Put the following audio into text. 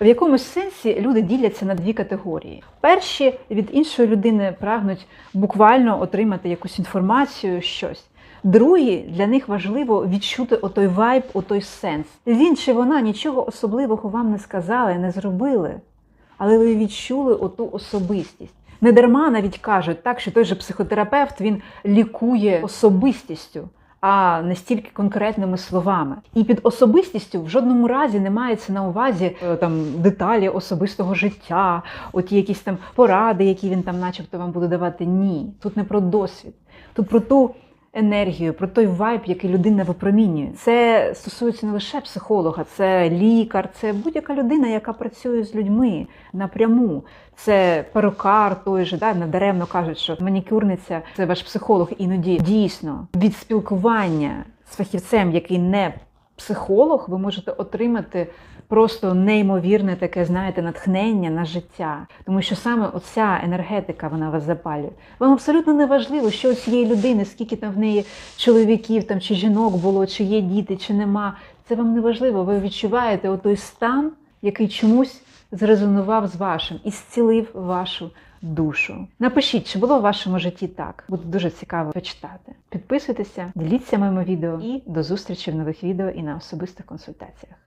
В якомусь сенсі люди діляться на дві категорії. Перші від іншої людини прагнуть буквально отримати якусь інформацію, щось. Другі для них важливо відчути отой вайб, отой сенс. Він чи вона нічого особливого вам не сказали, не зробили, але ви відчули оту особистість. Не дарма навіть кажуть так, що той же психотерапевт він лікує особистістю, а не стільки конкретними словами. І під особистістю в жодному разі не мається на увазі е, там деталі особистого життя, оті якісь там поради, які він там, начебто, вам буде давати. Ні, тут не про досвід, тут про ту енергію, про той вайб, який людина випромінює. Це стосується не лише психолога, це лікар, це будь-яка людина, яка працює з людьми напряму. Це перукар той же, да, надаремно кажуть, що манікюрниця це ваш психолог. Іноді дійсно від спілкування з фахівцем, який не психолог, ви можете отримати просто неймовірне таке, знаєте, натхнення на життя. Тому що саме оця енергетика вона вас запалює. Вам абсолютно не важливо, що цієї людини, скільки там в неї чоловіків там чи жінок було, чи є діти, чи нема. Це вам не важливо. Ви відчуваєте отой стан, який чомусь зрезонував з вашим і зцілив вашу душу. Напишіть, чи було в вашому житті так. Буде дуже цікаво почитати. Підписуйтеся, діліться моїми відео і до зустрічі в нових відео і на особистих консультаціях.